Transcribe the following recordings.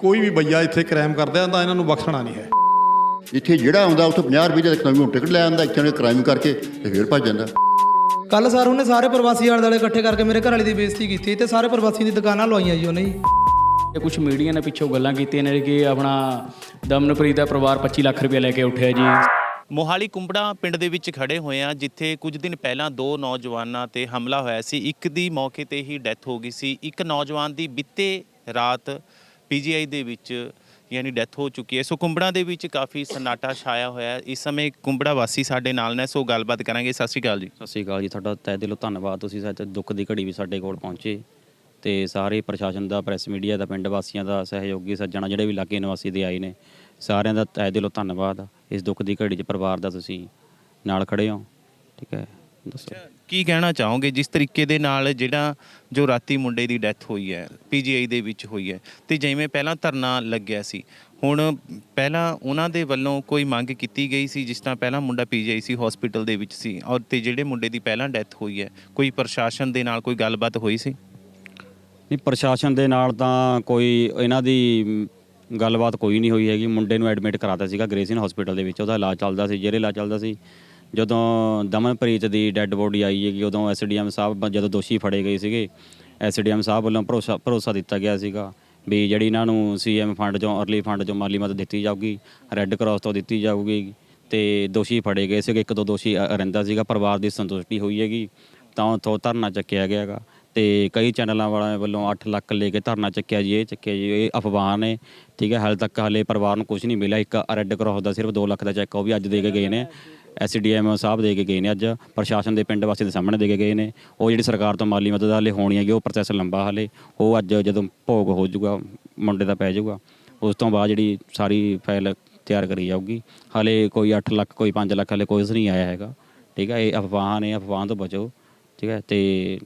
ਕੋਈ ਵੀ ਬਈਆ ਇੱਥੇ ਕ੍ਰਾਈਮ ਕਰਦਾ ਤਾਂ ਇਹਨਾਂ ਨੂੰ ਬਖਸ਼ਣਾ ਨਹੀਂ ਹੈ। ਇੱਥੇ ਜਿਹੜਾ ਆਉਂਦਾ ਉੱਥੇ 50 ਰੁਪਏ ਦੇ ਨਵੀਂ ਟਿਕਟ ਲੈ ਆਉਂਦਾ ਇੱਥੇ ਉਹਨੇ ਕ੍ਰਾਈਮ ਕਰਕੇ ਤੇ ਫੇਰ ਭੱਜ ਜਾਂਦਾ। ਕੱਲ ਸਰ ਉਹਨੇ ਸਾਰੇ ਪ੍ਰਵਾਸੀ ਆਲੇ ਦੁਆਲੇ ਇਕੱਠੇ ਕਰਕੇ ਮੇਰੇ ਘਰ ਵਾਲੀ ਦੀ ਬੇਇੱਜ਼ਤੀ ਕੀਤੀ ਤੇ ਸਾਰੇ ਪ੍ਰਵਾਸੀ ਦੀ ਦੁਕਾਨਾਂ ਲਵਾਈਆਂ ਜੀ ਉਹਨੇ ਜੀ ਇਹ ਕੁਝ ਮੀਡੀਆ ਨੇ ਪਿੱਛੋਂ ਗੱਲਾਂ ਕੀਤੀਆਂ ਨੇ ਕਿ ਆਪਣਾ ਦਮਨਪ੍ਰੀਤ ਦਾ ਪਰਿਵਾਰ 25 ਲੱਖ ਰੁਪਏ ਲੈ ਕੇ ਉੱਠਿਆ ਜੀ। ਮੋਹਾਲੀ ਕੁੰਬੜਾ ਪਿੰਡ ਦੇ ਵਿੱਚ ਖੜੇ ਹੋਏ ਆ ਜਿੱਥੇ ਕੁਝ ਦਿਨ ਪਹਿਲਾਂ ਦੋ ਨੌਜਵਾਨਾਂ ਤੇ ਹਮਲਾ ਹੋਇਆ ਸੀ। ਇੱਕ ਦੀ ਮੌਕੇ ਤੇ ਹੀ ਡੈਥ ਹੋ ਗਈ ਸੀ। ਇੱਕ ਨੌਜਵਾਨ ਦੀ ਬਿੱਤੇ ਰਾਤ ਪੀਜੀਆਈ ਦੇ ਵਿੱਚ ਯਾਨੀ ਡੈਥ ਹੋ ਚੁੱਕੀ ਹੈ। ਸੋ ਕੁੰਬੜਾ ਦੇ ਵਿੱਚ ਕਾਫੀ ਸਨਾਟਾ ਛਾਇਆ ਹੋਇਆ ਹੈ। ਇਸ ਸਮੇਂ ਕੁੰਬੜਾ ਵਾਸੀ ਸਾਡੇ ਨਾਲ ਨੇ, ਸੋ ਗੱਲਬਾਤ ਕਰਾਂਗੇ। ਸਤਿ ਸ਼੍ਰੀ ਅਕਾਲ ਜੀ। ਸਤਿ ਸ਼੍ਰੀ ਅਕਾਲ ਜੀ। ਤੁਹਾਡਾ ਤਹਿ ਦਿਲੋਂ ਧੰਨਵਾਦ। ਤੁਸੀਂ ਸਾਡੇ ਦੁੱਖ ਦੀ ਘੜੀ ਵੀ ਸਾਡੇ ਕੋਲ ਪਹੁੰਚੇ ਤੇ ਸਾਰੇ ਪ੍ਰਸ਼ਾਸਨ ਦਾ, ਪ੍ਰੈਸ ਮੀਡੀਆ ਦਾ, ਪਿੰਡ ਵਾਸੀਆਂ ਦਾ, ਸਹਿਯੋਗੀ ਸੱਜਣਾ ਜਿਹੜੇ ਵੀ ਲਾਗੇ ਨਿਵਾਸੀ ਦੇ ਆਏ ਨੇ, ਸਾਰਿਆਂ ਦਾ ਤਹਿ ਦਿਲੋਂ ਧੰਨਵਾਦ। ਇਸ ਦੁੱਖ ਦੀ ਘੜੀ 'ਚ ਪਰਿਵਾਰ ਦਾ ਤੁਸੀਂ ਨਾਲ ਖੜੇ ਹੋ। ਠੀਕ ਹੈ। ਦੱਸੋ। ਕੀ ਕਹਿਣਾ ਚਾਹੋਗੇ? ਜਿਸ ਤਰੀਕੇ ਦੇ ਨਾਲ ਜਿਹੜਾ ਜੋ ਰਾਤੀ ਮੁੰਡੇ ਦੀ ਡੈਥ ਹੋਈ ਹੈ ਪੀਜੀਆਈ ਦੇ ਵਿੱਚ ਹੋਈ ਹੈ, ਤੇ ਜਿਵੇਂ ਪਹਿਲਾਂ ਧਰਨਾ ਲੱਗਿਆ ਸੀ, ਹੁਣ ਪਹਿਲਾਂ ਉਹਨਾਂ ਦੇ ਵੱਲੋਂ ਕੋਈ ਮੰਗ ਕੀਤੀ ਗਈ ਸੀ, ਜਿਸ ਤਰ੍ਹਾਂ ਪਹਿਲਾਂ ਮੁੰਡਾ ਪੀਜੀਆਈ ਸੀ ਹਸਪੀਟਲ ਦੇ ਵਿੱਚ ਸੀ, ਔਰ ਤੇ ਜਿਹੜੇ ਮੁੰਡੇ ਦੀ ਪਹਿਲਾਂ ਡੈਥ ਹੋਈ ਹੈ, ਕੋਈ ਪ੍ਰਸ਼ਾਸਨ ਦੇ ਨਾਲ ਕੋਈ ਗੱਲਬਾਤ ਹੋਈ ਸੀ? ਨਹੀਂ, ਪ੍ਰਸ਼ਾਸਨ ਦੇ ਨਾਲ ਤਾਂ ਕੋਈ ਇਹਨਾਂ ਦੀ ਗੱਲਬਾਤ ਕੋਈ ਨਹੀਂ ਹੋਈ ਹੈਗੀ। ਮੁੰਡੇ ਨੂੰ ਐਡਮਿਟ ਕਰਾਤਾ ਸੀਗਾ ਗ੍ਰੇਸਿਨ ਹਸਪੀਟਲ ਦੇ ਵਿੱਚ, ਉਹਦਾ ਇਲਾਜ ਚੱਲਦਾ ਸੀ, ਜਿਹੜੇ ਇਲਾਜ ਚੱਲਦਾ ਸੀ ਜਦੋਂ ਦਮਨਪ੍ਰੀਤ ਦੀ ਡੈੱਡ ਬੋਡੀ ਆਈ ਹੈਗੀ, ਉਦੋਂ ਐਸਡੀਐਮ ਸਾਹਿਬ ਜਦੋਂ ਦੋਸ਼ੀ ਫੜੇ ਗਏ ਸੀਗੇ ਐਸਡੀਐਮ ਸਾਹਿਬ ਵੱਲੋਂ ਭਰੋਸਾ ਭਰੋਸਾ ਦਿੱਤਾ ਗਿਆ ਸੀਗਾ ਵੀ ਜਿਹੜੀ ਇਹਨਾਂ ਨੂੰ ਸੀਐਮ ਫੰਡ ਚੋਂ, ਅਰਲੀ ਫੰਡ ਚੋਂ ਮਾਲੀ ਮਦਦ ਦਿੱਤੀ ਜਾਊਗੀ, ਰੈੱਡ ਕਰਾਸ ਤੋਂ ਦਿੱਤੀ ਜਾਊਗੀ ਤੇ ਦੋਸ਼ੀ ਫੜੇ ਗਏ ਸੀਗੇ। ਇੱਕ ਦੋ ਦੋਸ਼ੀ ਰਹਿੰਦਾ ਸੀਗਾ, ਪਰਿਵਾਰ ਦੀ ਸੰਤੁਸ਼ਟੀ ਹੋਈ ਹੈਗੀ, ਤਾਂ ਉੱਥੋਂ ਧਰਨਾ ਚੱਕਿਆ ਗਿਆ ਹੈਗਾ ਤੇ ਕਈ ਚੈਨਲਾਂ ਵਾਲਿਆਂ ਵੱਲੋਂ 8 ਲੱਖ ਲੈ ਕੇ ਧਰਨਾ ਚੱਕਿਆ ਜੀ, ਇਹ ਚੱਕਿਆ ਜੀ, ਇਹ ਅਫਵਾਹ ਨੇ, ਠੀਕ ਹੈ, ਹਾਲੇ ਤੱਕ ਹਾਲੇ ਪਰਿਵਾਰ ਨੂੰ ਕੁਝ ਨਹੀਂ ਮਿਲਿਆ। ਇੱਕ ਰੈੱਡ ਕਰਾਸ ਦਾ ਸਿਰਫ 2 ਲੱਖ ਦਾ ਚੈੱਕ ਉਹ ਵੀ ਅੱਜ ਦੇ ਕੇ ਗਏ ਨੇ। ਐਸਡੀਐਮ ਸਾਹਿਬ ਦੇ ਕੇ ਗਏ ਨੇ ਅੱਜ, ਪ੍ਰਸ਼ਾਸਨ ਦੇ ਪਿੰਡ ਵਾਸੀ ਦੇ ਸਾਹਮਣੇ ਦੇ ਕੇ ਗਏ ਨੇ। ਉਹ ਜਿਹੜੀ ਸਰਕਾਰ ਤੋਂ ਮਾਲੀ ਮਦਦ ਹਾਲੇ ਹੋਣੀ ਹੈਗੀ, ਉਹ ਪ੍ਰੋਸੈਸ ਲੰਬਾ ਹਾਲੇ। ਉਹ ਅੱਜ ਜਦੋਂ ਭੋਗ ਹੋ ਜਾਊਗਾ, ਮੁੰਡੇ ਦਾ ਪੈ ਜਾਊਗਾ, ਉਸ ਤੋਂ ਬਾਅਦ ਜਿਹੜੀ ਸਾਰੀ ਫਾਈਲ ਤਿਆਰ ਕਰੀ ਜਾਊਗੀ। ਹਾਲੇ ਕੋਈ 8 ਲੱਖ, ਕੋਈ 5 ਲੱਖ ਹਾਲੇ ਕੁਝ ਨਹੀਂ ਆਇਆ ਹੈਗਾ। ਠੀਕ ਹੈ ਇਹ ਅਫਵਾਹਾਂ ਨੇ, ਅਫਵਾਹਾਂ ਤੋਂ ਬਚੋ। ਠੀਕ ਹੈ ਤੇ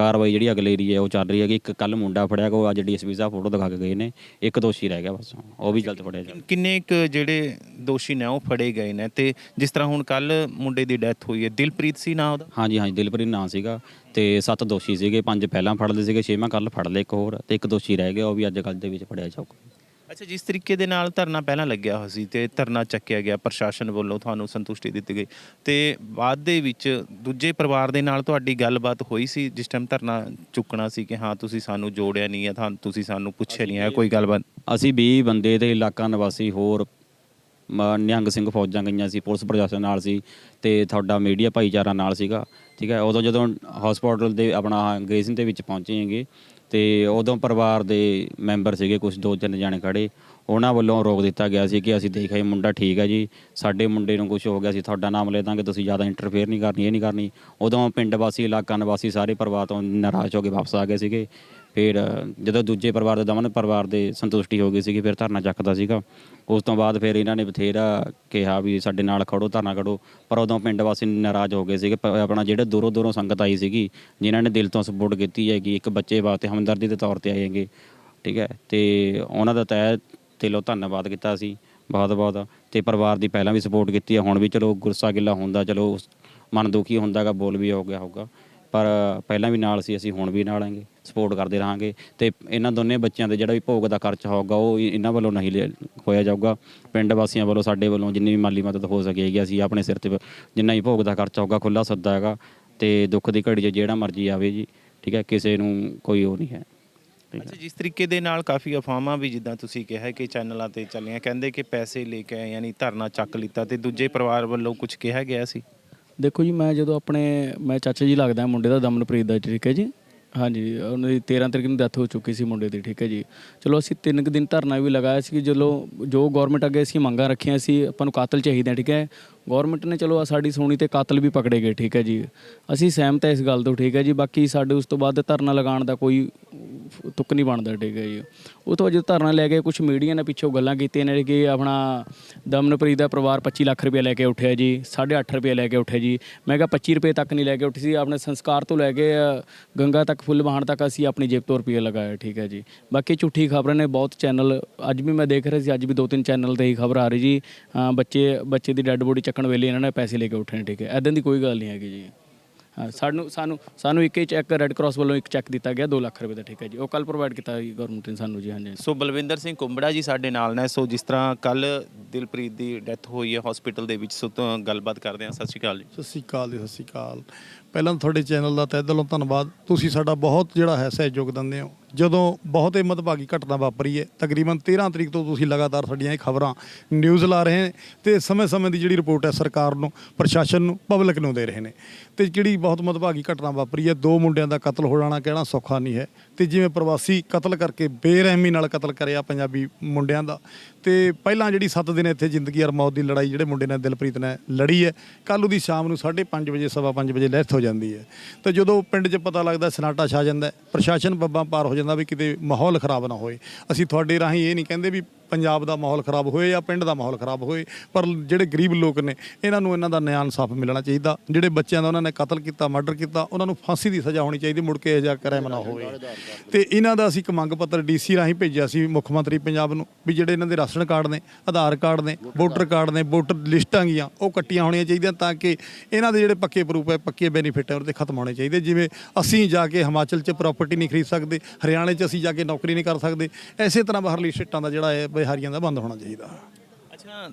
ਕਾਰਵਾਈ ਜਿਹੜੀ ਅਗਲੇ ਏਰੀਏ ਉਹ ਚੱਲ ਰਹੀ ਹੈਗੀ। ਇੱਕ ਕੱਲ ਮੁੰਡਾ ਫੜਿਆ ਕੋ ਅੱਜ ਡੀਐਸਪੀ ਸਾਹਿਬ ਫੋਟੋ ਦਿਖਾ ਕੇ ਗਏ ਨੇ। ਇੱਕ ਦੋਸ਼ੀ ਰਹਿ ਗਿਆ ਬਸ ਉਹ ਵੀ ਜਲਦ ਫੜਿਆ ਜਾਊ ਕਿੰਨੇ ਕੁ ਜਿਹੜੇ ਦੋਸ਼ੀ ਨੇ ਉਹ ਫੜੇ ਗਏ ਨੇ ਤੇ ਜਿਸ ਤਰ੍ਹਾਂ ਹੁਣ ਕੱਲ ਮੁੰਡੇ ਦੀ ਡੈਥ ਹੋਈ ਹੈ ਦਿਲਪ੍ਰੀਤ ਸੀ ਨਾ ਉਹਦਾ? ਹਾਂਜੀ ਹਾਂਜੀ ਦਿਲਪ੍ਰੀਤ ਨਾਂ ਸੀਗਾ ਤੇ ਸੱਤ ਦੋਸ਼ੀ ਸੀਗੇ ਪੰਜ ਪਹਿਲਾਂ ਫੜ ਲਏ ਸੀਗੇ ਛੇਵਾਂ ਕੱਲ ਫੜ ਲਏ ਇੱਕ ਹੋਰ ਤੇ ਇੱਕ ਦੋਸ਼ੀ ਰਹਿ ਗਿਆ ਉਹ ਵੀ ਅੱਜ ਕੱਲ ਦੇ ਵਿੱਚ ਫੜਿਆ ਜਾਊਗਾ। ਅੱਛਾ ਜਿਸ ਤਰੀਕੇ ਦੇ ਨਾਲ ਧਰਨਾ ਪਹਿਲਾਂ ਲੱਗਿਆ ਹੋਇਆ ਸੀ ਤੇ ਧਰਨਾ ਚੱਕਿਆ ਗਿਆ ਪ੍ਰਸ਼ਾਸਨ ਵੱਲੋਂ ਤੁਹਾਨੂੰ ਸੰਤੁਸ਼ਟੀ ਦਿੱਤੀ ਗਈ। ਤੇ ਬਾਅਦ ਦੇ ਵਿੱਚ ਦੂਜੇ ਪਰਿਵਾਰ ਦੇ ਨਾਲ ਤੁਹਾਡੀ ਗੱਲਬਾਤ ਹੋਈ ਸੀ ਜਿਸ ਟਾਈਮ ਧਰਨਾ ਚੁੱਕਣਾ ਸੀ ਕਿ ਹਾਂ ਤੁਸੀਂ ਸਾਨੂੰ ਜੋੜਿਆ ਨਹੀਂ ਹੈ ਤੁਹਾਨੂੰ ਤੁਸੀਂ ਸਾਨੂੰ ਪੁੱਛਿਆ ਨਹੀਂ ਹੈ ਕੋਈ ਗੱਲਬਾਤ? ਅਸੀਂ 20 ਬੰਦੇ ਤੇ ਇਲਾਕਾ ਨਿਵਾਸੀ ਹੋਰ ਮ- ਨਿਹੰਗ ਸਿੰਘ ਫੌਜਾਂ ਗਈਆਂ ਸੀ ਪੁਲਿਸ ਪ੍ਰਸ਼ਾਸਨ ਨਾਲ ਸੀ ਤੇ ਤੁਹਾਡਾ ਮੀਡੀਆ ਭਾਈਚਾਰਾ ਨਾਲ ਸੀਗਾ ਠੀਕ ਹੈ? ਉਦੋਂ ਜਦੋਂ ਹਸਪੀਟਲ ਦੇ ਆਪਣਾ ਗ੍ਰੇਸਿੰਗ ਦੇ ਵਿੱਚ ਪਹੁੰਚੇ ਹੈਗੇ ਤੇ ਉਦੋਂ ਪਰਿਵਾਰ ਦੇ ਮੈਂਬਰ ਸੀਗੇ ਕੁਝ ਦੋ ਤਿੰਨ ਜਾਣੇ ਖੜੇ। ਉਹਨਾਂ ਵੱਲੋਂ ਰੋਕ ਦਿੱਤਾ ਗਿਆ ਸੀ ਕਿ ਅਸੀਂ ਦੇਖਿਆ ਇਹ ਮੁੰਡਾ ਠੀਕ ਹੈ ਜੀ, ਸਾਡੇ ਮੁੰਡੇ ਨੂੰ ਕੁਝ ਹੋ ਗਿਆ ਸੀ, ਤੁਹਾਡਾ ਨਾਮ ਲੈ ਦਾਂਗੇ, ਤੁਸੀਂ ਜ਼ਿਆਦਾ ਇੰਟਰਫੇਅਰ ਨਹੀਂ ਕਰਨੀ, ਇਹ ਨਹੀਂ ਕਰਨੀ। ਉਦੋਂ ਪਿੰਡ ਵਾਸੀ, ਇਲਾਕਾ ਨਿਵਾਸੀ ਸਾਰੇ ਪਰਿਵਾਰ ਤੋਂ ਨਾਰਾਜ਼ ਹੋ ਕੇ ਵਾਪਸ ਆ ਗਏ ਸੀਗੇ। ਫਿਰ ਜਦੋਂ ਦੂਜੇ ਪਰਿਵਾਰ ਦੇ, ਦਮਨ ਪਰਿਵਾਰ ਦੇ ਸੰਤੁਸ਼ਟੀ ਹੋ ਗਈ ਸੀਗੀ, ਫਿਰ ਧਰਨਾ ਚੱਕਦਾ ਸੀਗਾ। ਉਸ ਤੋਂ ਬਾਅਦ ਫਿਰ ਇਹਨਾਂ ਨੇ ਬਥੇਰਾ ਕਿਹਾ ਵੀ ਸਾਡੇ ਨਾਲ ਖੜੋ, ਧਰਨਾ ਖੜੋ। ਪਰ ਉਦੋਂ ਪਿੰਡ ਵਾਸੀ ਨਾਰਾਜ਼ ਹੋ ਗਏ ਸੀਗੇ, ਪ- ਆਪਣਾ ਜਿਹੜੇ ਦੂਰੋਂ ਦੂਰੋਂ ਸੰਗਤ ਆਈ ਸੀਗੀ, ਜਿਨ੍ਹਾਂ ਨੇ ਦਿਲ ਤੋਂ ਸਪੋਰਟ ਕੀਤੀ ਹੈਗੀ, ਇੱਕ ਬੱਚੇ ਵਾਸਤੇ ਹਮਦਰਦੀ ਦੇ ਤੌਰ ਤੇ ਆਏ ਹੈਗੇ, ਠੀਕ ਹੈ। ਤੇ ਉਹਨਾਂ ਦਾ ਤਹਿ ਦਿਲੋਂ ਧੰਨਵਾਦ ਕੀਤਾ ਸੀ, ਬਹੁਤ ਬਹੁਤ। ਤੇ ਪਰਿਵਾਰ ਦੀ ਪਹਿਲਾਂ ਵੀ ਸਪੋਰਟ ਕੀਤੀ ਹੈ ਹੁਣ ਵੀ ਚਲੋ ਗੁੱਸਾ ਗਿੱਲਾ ਹੁੰਦਾ, ਚਲੋ ਮਨ ਦੁਖੀ ਹੁੰਦਾਗਾ ਬੋਲ ਵੀ ਹੋ ਗਿਆ ਹੋਊਗਾ। ਪਰ ਪਹਿਲਾਂ ਵੀ ਨਾਲ ਸੀ, ਅਸੀਂ ਹੁਣ ਵੀ ਨਾਲ ਆਂਗੇ ਸਪੋਰਟ ਕਰਦੇ ਰਹਾਂਗੇ। ਤੇ ਇਹਨਾਂ ਦੋਨੇ ਬੱਚਿਆਂ ਦੇ ਜਿਹੜਾ ਵੀ ਭੋਗ ਦਾ ਖਰਚ ਹੋਊਗਾ, ਉਹ ਇਹਨਾਂ ਵੱਲੋਂ ਨਹੀਂ ਲਿਆ- ਹੋਇਆ ਜਾਊਗਾ। ਪਿੰਡ ਵਾਸੀਆਂ ਵੱਲੋਂ ਸਾਡੇ ਵੱਲੋਂ ਜਿੰਨੀ ਵੀ ਮਾਲੀ ਮਦਦ ਹੋ ਸਕੇਗੀ ਅਸੀਂ ਆਪਣੇ ਸਿਰ ਤੇ ਜਿੰਨਾ ਵੀ ਭੋਗ ਦਾ ਖਰਚਾ ਹੋਊਗਾ ਖੁੱਲਾ ਸੱਦਾ ਹੈਗਾ। ਤੇ ਦੁੱਖ ਦੀ ਘੜੀ 'ਚ ਜਿਹੜਾ ਮਰਜ਼ੀ ਆਵੇ ਜੀ, ਠੀਕ ਹੈ, ਕਿਸੇ ਨੂੰ ਕੋਈ ਉਹ ਨਹੀਂ ਹੈ। ਅੱਛਾ ਜਿਸ ਤਰੀਕੇ ਦੇ ਨਾਲ ਕਾਫੀ ਅਫਵਾਹਾਂ ਵੀ ਜਿੱਦਾਂ ਤੁਸੀਂ ਕਿਹਾ ਕਿ ਚੈਨਲਾਂ ਤੇ ਚੱਲੀਆਂ ਕਹਿੰਦੇ ਕਿ ਪੈਸੇ ਲੈ ਕੇ ਆਏ, ਯਾਨੀ ਧਰਨਾ ਚੱਕ ਲਿੱਤਾ ਤੇ ਦੂਜੇ ਪਰਿਵਾਰ ਵੱਲੋਂ ਕੁਝ ਕਿਹਾ ਗਿਆ ਸੀ? ਦੇਖੋ ਜੀ ਮੈਂ ਜਦੋਂ ਆਪਣੇ ਮੈਂ ਚਾਚਾ ਜੀ ਲੱਗਦਾ ਮੁੰਡੇ ਦਾ ਦਮਨਪ੍ਰੀਤ ਦਾ ਠੀਕ ਹੈ ਜੀ? ਹਾਂਜੀ ਉਹਨਾਂ ਦੀ 13 ਤਰੀਕ ਨੂੰ ਡੈਥ ਹੋ ਚੁੱਕੀ ਸੀ ਮੁੰਡੇ ਦੀ ਠੀਕ ਹੈ ਜੀ? ਚਲੋ ਅਸੀਂ ਤਿੰਨ ਕੁ ਦਿਨ ਧਰਨਾ ਵੀ ਲਗਾਇਆ ਸੀ ਕਿ ਚਲੋ ਜੋ ਗਵਰਨਮੈਂਟ ਅੱਗੇ ਅਸੀਂ ਮੰਗਾਂ ਰੱਖੀਆਂ ਸੀ ਆਪਾਂ ਨੂੰ ਕਾਤਲ ਚਾਹੀਦੇ ਠੀਕ ਹੈ? ਗਵਰਨਮੈਂਟ ਨੇ ਚਲੋ ਸਾਡੀ ਸੁਣੀ ਤੇ ਕਾਤਲ ਵੀ ਪਕੜੇ ਗਏ ਠੀਕ ਹੈ ਜੀ? ਅਸੀਂ ਸਹਿਮਤ ਹੈ ਇਸ ਗੱਲ ਤੋਂ ਠੀਕ ਹੈ ਜੀ? ਬਾਕੀ ਸਾਡੇ ਉਸ ਤੋਂ ਬਾਅਦ ਧਰਨਾ ਲਗਾਉਣ ਦਾ ਕੋਈ ਤੁੱਕ ਨਹੀਂ ਬਣਦਾ ਠੀਕ ਹੈ ਜੀ। ਉਹ ਤੋਂ ਜਦੋਂ ਧਰਨਾ ਲੈ ਕੇ ਕੁਝ ਮੀਡੀਆ ਨੇ ਪਿੱਛੋਂ ਗੱਲਾਂ ਕੀਤੀਆਂ ਨੇ ਕਿ ਆਪਣਾ ਦਮਨਪ੍ਰੀਤ ਦਾ ਪਰਿਵਾਰ 25 ਲੱਖ ਰੁਪਏ ਲੈ ਕੇ ਉੱਠਿਆ ਜੀ 8.5 ਰੁਪਏ ਲੈ ਕੇ ਉੱਠਿਆ ਜੀ। ਮੈਂ ਕਿਹਾ 25 ਰੁਪਏ ਤੱਕ ਨਹੀਂ ਲੈ ਕੇ ਉੱਠੀ ਸੀ, ਆਪਣੇ ਸੰਸਕਾਰ ਤੋਂ ਲੈ ਕੇ ਗੰਗਾ ਤੱਕ, ਫੁੱਲ ਬਹਾਣ ਤੱਕ ਅਸੀਂ ਆਪਣੀ ਜੇਬ ਤੋਂ ਰੁਪਏ ਲਗਾਇਆ, ਠੀਕ ਹੈ ਜੀ। ਬਾਕੀ ਝੂਠੀ ਖਬਰਾਂ ਨੇ ਬਹੁਤ ਚੈਨਲ ਅੱਜ ਵੀ ਮੈਂ ਦੇਖ ਰਿਹਾ ਸੀ, ਅੱਜ ਵੀ ਦੋ ਤਿੰਨ ਚੈਨਲ ਤੇ ਹੀ ਖਬਰ ਆ ਰਹੀ ਜੀ। ਬੱਚੇ ਬੱਚੇ ਦੀ ਡੈੱਡ ਬੋਡੀ ਚੱਕਣ ਵੇਲੇ ਇਹਨਾਂ ਨੇ ਪੈਸੇ ਲੈ ਕੇ ਉੱਠੇ ਨੇ ਠੀਕ ਹੈ। ਐਦਾਂ ਦੀ ਕੋਈ ਗੱਲ ਨਹੀਂ ਹੈਗੀ ਜੀ। ਹਾਂ ਸਾਨੂੰ ਸਾਨੂੰ ਸਾਨੂੰ ਇੱਕ ਹੀ ਚੈੱਕ ਰੈੱਡ ਕਰਾਸ ਵੱਲੋਂ ਇੱਕ ਚੈੱਕ ਦਿੱਤਾ ਗਿਆ 2 ਲੱਖ ਰੁਪਏ ਦਾ ਠੀਕ ਹੈ ਜੀ। ਉਹ ਕੱਲ ਪ੍ਰੋਵਾਈਡ ਕੀਤਾ ਜੀ ਗਵਰਨਮੈਂਟ ਨੇ ਸਾਨੂੰ ਜੀ ਹਾਂਜੀ। ਸੋ ਬਲਵਿੰਦਰ ਸਿੰਘ ਕੁੰਬੜਾ ਜੀ ਸਾਡੇ ਨਾਲ ਨੇ। ਸੋ ਜਿਸ ਤਰ੍ਹਾਂ ਕੱਲ ਦਿਲਪ੍ਰੀਤ ਦੀ ਡੈਥ ਹੋਈ ਹੈ ਹਸਪੀਟਲ ਦੇ ਵਿੱਚ ਸੋ ਤੋਂ ਗੱਲਬਾਤ ਕਰਦੇ ਹਾਂ। ਸਤਿ ਸ਼੍ਰੀ ਅਕਾਲ ਜੀ। ਸਤਿ ਸ਼੍ਰੀ ਅਕਾਲ ਜੀ ਸਤਿ ਸ਼੍ਰੀ ਅਕਾਲ। ਪਹਿਲਾਂ ਤਾਂ ਤੁਹਾਡੇ ਚੈਨਲ ਦਾ ਤਹਿ ਦਿਲੋਂ ਧੰਨਵਾਦ। ਤੁਸੀਂ ਸਾਡਾ ਬਹੁਤ ਜਿਹੜਾ ਹੈ ਸਹਿਯੋਗ ਦਿੰਦੇ ਹੋ। ਜਦੋਂ ਬਹੁਤ ਹੀ ਮਦਭਾਗੀ ਘਟਨਾ ਵਾਪਰੀ ਹੈ, ਤਕਰੀਬਨ 13 ਤਰੀਕ ਤੋਂ ਤੁਸੀਂ ਲਗਾਤਾਰ ਸਾਡੀਆਂ ਇਹ ਖਬਰਾਂ ਨਿਊਜ਼ ਲਾ ਰਹੇ ਨੇ ਤੇ ਸਮੇਂ-ਸਮੇਂ ਦੀ ਜਿਹੜੀ ਰਿਪੋਰਟ ਹੈ ਸਰਕਾਰ ਨੂੰ, ਪ੍ਰਸ਼ਾਸਨ ਨੂੰ ਪਬਲਿਕ ਨੂੰ ਦੇ ਰਹੇ ਨੇ। ਤੇ ਜਿਹੜੀ ਬਹੁਤ ਮਦਭਾਗੀ ਘਟਨਾ ਵਾਪਰੀ ਹੈ, ਦੋ ਮੁੰਡਿਆਂ ਦਾ ਕਤਲ ਹੋ ਜਾਣਾ ਕਹਿਣਾ ਸੌਖਾ ਨਹੀਂ ਹੈ। ਤੇ ਜਿਵੇਂ ਪ੍ਰਵਾਸੀ ਕਤਲ ਕਰਕੇ ਬੇਰਹਿਮੀ ਨਾਲ ਕਤਲ ਕਰਿਆ ਪੰਜਾਬੀ ਮੁੰਡਿਆਂ ਦਾ, ਤੇ ਪਹਿਲਾਂ ਜਿਹੜੀ 7 ਦਿਨ ਇੱਥੇ ਜ਼ਿੰਦਗੀ ਔਰ ਮੌਤ ਦੀ ਲੜਾਈ ਜਿਹੜੇ ਮੁੰਡੇ ਨੇ ਦਿਲਪ੍ਰੀਤ ਨੇ ਲੜੀ ਹੈ ਕੱਲ ਉਹਦੀ ਸ਼ਾਮ ਨੂੰ 5:30 ਵਜੇ, ਸਵਾ ਪੰਜ ਵਜੇ ਡੈਥ ਹੋ ਜਾਂਦੀ ਹੈ। ਤੇ ਜਦੋਂ ਪਿੰਡ 'ਚ ਪਤਾ ਲੱਗਦਾ, ਸਨਾਟਾ ਛਾ ਜਾਂਦਾ ਪ੍ਰਸ਼ਾਸਨ ਬੱਬਾਂ ਪਾਰ ਹੋ ਜਾਂਦਾ ਵੀ ਕਿਤੇ ਮਾਹੌਲ ਖਰਾਬ ਨਾ ਹੋਏ। ਅਸੀਂ ਤੁਹਾਡੇ ਰਾਹੀਂ ਇਹ ਨਹੀਂ ਕਹਿੰਦੇ ਵੀ ਪੰਜਾਬ ਦਾ ਮਾਹੌਲ ਖਰਾਬ ਹੋਏ ਜਾਂ ਪਿੰਡ ਦਾ ਮਾਹੌਲ ਖਰਾਬ ਹੋਏ, ਪਰ ਜਿਹੜੇ ਗਰੀਬ ਲੋਕ ਨੇ, ਇਹਨਾਂ ਨੂੰ ਇਹਨਾਂ ਦਾ ਨਿਆਂ ਇਨਸਾਫ ਮਿਲਣਾ ਚਾਹੀਦਾ। ਜਿਹੜੇ ਬੱਚਿਆਂ ਦਾ ਉਹਨਾਂ ਨੇ ਕਤਲ ਕੀਤਾ, ਮਰਡਰ ਕੀਤਾ, ਉਹਨਾਂ ਨੂੰ ਫਾਂਸੀ ਦੀ ਸਜ਼ਾ ਹੋਣੀ ਚਾਹੀਦੀ, ਮੁੜ ਕੇ ਇਹ ਜਿਹਾ ਕ੍ਰਾਈਮ ਨਾ ਹੋਵੇ। ਤੇ ਇਹਨਾਂ ਦਾ ਅਸੀਂ ਇੱਕ ਮੰਗ ਪੱਤਰ ਡੀਸੀ ਰਾਹੀਂ ਭੇਜਿਆ ਸੀ ਮੁੱਖ ਮੰਤਰੀ ਪੰਜਾਬ ਨੂੰ, ਵੀ ਜਿਹੜੇ ਇਹਨਾਂ ਦੇ ਰਾਸ਼ਨ ਕਾਰਡ ਨੇ, ਆਧਾਰ ਕਾਰਡ ਨੇ, ਵੋਟਰ ਕਾਰਡ ਨੇ, ਵੋਟਰ ਲਿਸਟਾਂ ਗੀਆਂ, ਉਹ ਕੱਟੀਆਂ ਹੋਣੀਆਂ ਚਾਹੀਦੀਆਂ ਤਾਂ ਕਿ ਇਹਨਾਂ ਦੇ ਜਿਹੜੇ ਪੱਕੇ ਪ੍ਰੂਫ ਹੈ, ਪੱਕੇ ਬੈਨੀਫਿਟ ਹੈ, ਉਹਦੇ ਖਤਮ ਹੋਣੇ ਚਾਹੀਦੇ। ਜਿਵੇਂ ਅਸੀਂ ਜਾ ਕੇ ਹਿਮਾਚਲ 'ਚ ਪ੍ਰਾਪਰਟੀ ਨਹੀਂ ਖਰੀਦ ਸਕਦੇ, ਹਰਿਆਣੇ 'ਚ ਅਸੀਂ ਜਾ ਕੇ ਨੌਕਰੀ ਨਹੀਂ ਕਰ ਸਕਦੇ, ਐਸੇ ਤਰ੍ਹਾਂ ਬਾਹਰਲੀ ਸਟੇਟਾਂ ਦਾ ਜਿਹੜਾ ਹੈ ਬਿਹਾਰੀਆਂ ਦਾ ਬੰਦ ਹੋਣਾ ਚਾਹੀਦਾ। ਅੱਛਾ,